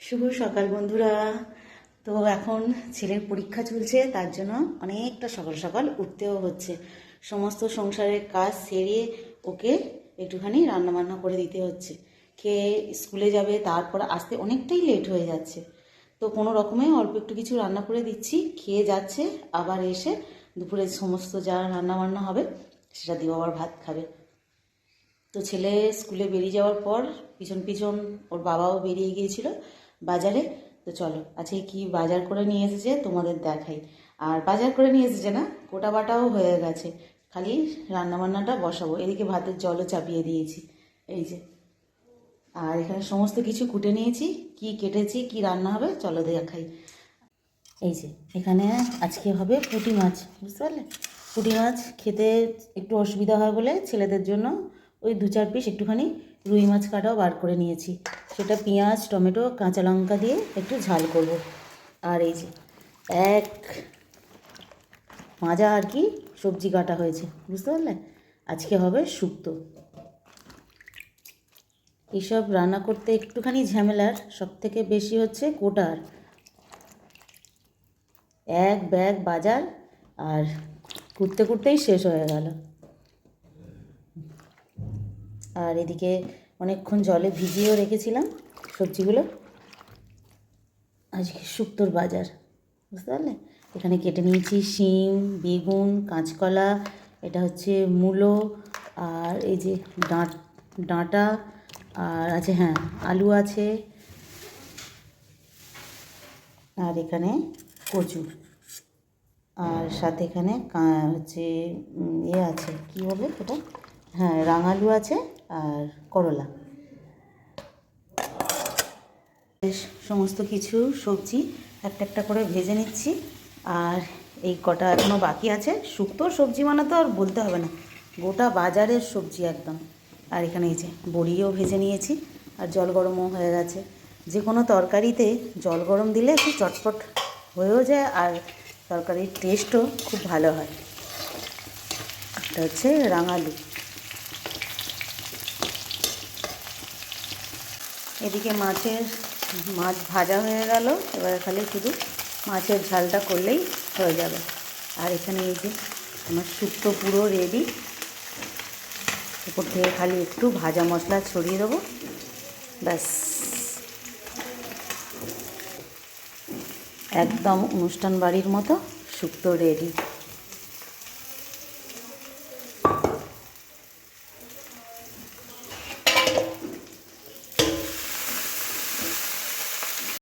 শুভ সকাল বন্ধুরা। তো এখন ছেলের পরীক্ষা চলছে, তার জন্য অনেকটা সকাল সকাল উঠতেও হচ্ছে। সমস্ত সংসারের কাজ সেরে ওকে একটুখানি রান্না বান্না করে দিতে হচ্ছে। খেয়ে স্কুলে যাবে, তারপর আসতে অনেকটাই লেট হয়ে যাচ্ছে। তো কোনো রকমে অল্প একটু কিছু রান্না করে দিচ্ছি, খেয়ে যাচ্ছে, আবার এসে দুপুরে সমস্ত যা রান্না বান্না হবে, সেটা দিয়ে আবার ভাত খাবে। তো ছেলে স্কুলে বেরিয়ে যাওয়ার পর পিছন পিছন ওর বাবাও বেরিয়ে গিয়েছিল। বাজারে। তো চলো, আজকে কি বাজার করে নিয়ে এসেছে তোমাদের দেখাই। আর বাজার করে নিয়ে এসেছে না? কোটা বাটাও হয়ে গেছে। খালি রান্নাবান্নাটা বসাবো। এদিকে ভাতের জলও চাপিয়ে দিয়েছি। এই যে। আর এখানে সমস্ত কিছু কুটে নিয়েছি। কি কেটেছি, কি রান্না হবে, চলো দেখাই। এই যে, এখানে আজকে হবে পুঁটি মাছ, বুঝতে পারলে? পুঁটি মাছ খেতে একটু অসুবিধা হয় বলে ছেলেদের জন্য ওই দু চার পিস একটুখানি রুই মাছ কাটাও বার করে নিয়েছি। সেটা পেঁয়াজ, টমেটো, কাঁচা লঙ্কা দিয়ে একটু ঝাল করব। আর এই যে এক মাজা আর কি সবজি কাটা হয়েছে, বুঝতে পারলে? আজকে হবে শুক্তো। এইসব রান্না করতে একটুখানি ঝামেলার সব থেকে বেশি হচ্ছে কোটার এক ব্যাগ বাজার আর কুটতে কুটতেই শেষ হয়ে গেল। আর এদিকে অনেকক্ষণ জলে ভিজিয়েও রেখেছিলাম সবজিগুলো। আজকে শুক্তোর বাজার, বুঝতে পারলে? এখানে কেটে নিয়েছি শিম, বেগুন, কাঁচকলা, এটা হচ্ছে মূলো, আর এই যে ডাঁট, ডাঁটা, আর আছে হ্যাঁ আলু আছে, আর এখানে কচু, আর সাথে এখানে হচ্ছে ইয়ে আছে, কি বলে এটা হ্যাঁ রাঙালু আছে আর করলা। সমস্ত কিছু সবজি একটা একটা করে ভেজে নিচ্ছি। আর এই কটা এখনও বাকি আছে। শুক্তো সবজি মানে তো আর বলতে হবে না। গোটা বাজারের সবজি একদম। আর এখানে এই যে বড়িও ভেজে নিয়েছি। আর জল গরমও হয়ে গেছে। যে কোনো তরকারিতে জল গরম দিলে একটু চটপট হয়েও যায় আর তরকারির টেস্টও খুব ভালো হয়। এটা হচ্ছে রাঙালু। এদিকে মাছের, মাছ ভাজা হয়ে গেল। এবার খালি শুধু মাছের ঝালটা করলেই হয়ে যাবে। আর এখানে এই যে আমার শুক্তো পুরো রেডি উপর থেকে খালি একটু ভাজা মশলা ছড়িয়ে দেবো। ব্যাস। একদম অনুষ্ঠান বাড়ির মতো শুক্তো রেডি